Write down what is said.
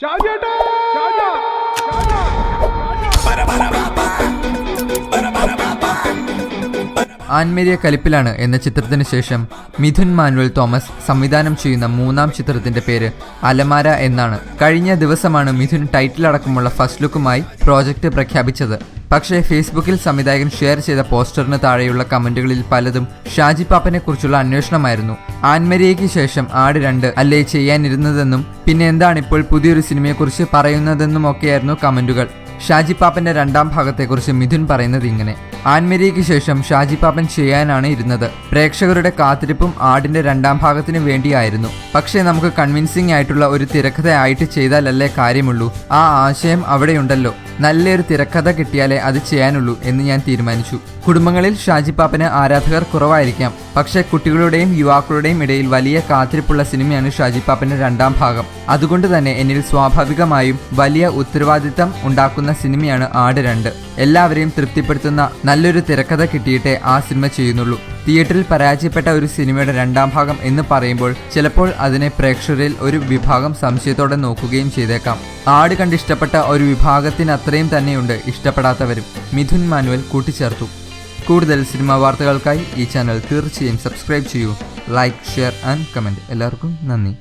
चार्जेटा ആൻമേരിയ കലിപ്പിലാണ് എന്ന ചിത്രത്തിന് ശേഷം മിഥുൻ മാനുവൽ തോമസ് സംവിധാനം ചെയ്യുന്ന മൂന്നാം ചിത്രത്തിന്റെ പേര് അലമാര എന്നാണ്. കഴിഞ്ഞ ദിവസമാണ് മിഥുൻ ടൈറ്റിൽ അടക്കമുള്ള ഫസ്റ്റ് ലുക്കുമായി പ്രോജക്റ്റ് പ്രഖ്യാപിച്ചത്. പക്ഷേ ഫേസ്ബുക്കിൽ സംവിധായകൻ ഷെയർ ചെയ്ത പോസ്റ്ററിന് താഴെയുള്ള കമന്റുകളിൽ പലതും ഷാജി പാപ്പനെ കുറിച്ചുള്ള അന്വേഷണമായിരുന്നു. ആൻമരിയയ്ക്ക് ശേഷം ആട് രണ്ട് അല്ലേ ചെയ്യാനിരുന്നതെന്നും പിന്നെ എന്താണ് ഇപ്പോൾ പുതിയൊരു സിനിമയെക്കുറിച്ച് പറയുന്നതെന്നും ഒക്കെയായിരുന്നു കമന്റുകൾ. ഷാജി പാപ്പന്റെ രണ്ടാം ഭാഗത്തെക്കുറിച്ച് മിഥുൻ പറയുന്നത് ഇങ്ങനെ. ആൻമരിയയ്ക്ക് ശേഷം ഷാജി പാപ്പൻ ചെയ്യാനാണ് ഇരുന്നത്. പ്രേക്ഷകരുടെ കാത്തിരിപ്പും ആടിന്റെ രണ്ടാം ഭാഗത്തിനു വേണ്ടിയായിരുന്നു. പക്ഷേ നമുക്ക് കൺവിൻസിംഗ് ആയിട്ടുള്ള ഒരു തിരക്കഥ ആയിട്ട് ചെയ്താലല്ലേ കാര്യമുള്ളൂ. ആ ആശയം അവിടെയുണ്ടല്ലോ. നല്ലൊരു തിരക്കഥ കിട്ടിയാലേ അത് ചെയ്യാനുള്ളൂ എന്ന് ഞാൻ തീരുമാനിച്ചു. കുടുംബങ്ങളിൽ ഷാജി പാപ്പന് ആരാധകർ കുറവായിരിക്കാം. പക്ഷേ കുട്ടികളുടെയും യുവാക്കളുടെയും ഇടയിൽ വലിയ കാത്തിരിപ്പുള്ള സിനിമയാണ് ഷാജി പാപ്പന്റെ രണ്ടാം ഭാഗം. അതുകൊണ്ട് തന്നെ എന്നിൽ സ്വാഭാവികമായും വലിയ ഉത്തരവാദിത്തം ഉണ്ടാക്കുന്ന സിനിമയാണ് ആട് രണ്ട്. എല്ലാവരെയും തൃപ്തിപ്പെടുത്തുന്ന നല്ലൊരു തിരക്കഥ കിട്ടിയിട്ടേ ആ സിനിമ ചെയ്യുന്നുള്ളൂ. തിയേറ്ററിൽ പരാജയപ്പെട്ട ഒരു സിനിമയുടെ രണ്ടാം ഭാഗം എന്ന് പറയുമ്പോൾ ചിലപ്പോൾ അതിനെ പ്രേക്ഷകരിൽ ഒരു വിഭാഗം സംശയത്തോടെ നോക്കുകയും ചെയ്തേക്കാം. ആട് കണ്ടിഷ്ടപ്പെട്ട ഒരു വിഭാഗത്തിന് അത്രയും തന്നെയുണ്ട് ഇഷ്ടപ്പെടാത്തവരും. മിഥുൻ മാനുവൽ കൂട്ടിച്ചേർത്തു. കൂടുതൽ സിനിമാ വാർത്തകൾക്കായി ഈ ചാനൽ തീർച്ചയായും സബ്സ്ക്രൈബ് ചെയ്യൂ. Like share and comment. എല്ലാവർക്കും നന്ദി.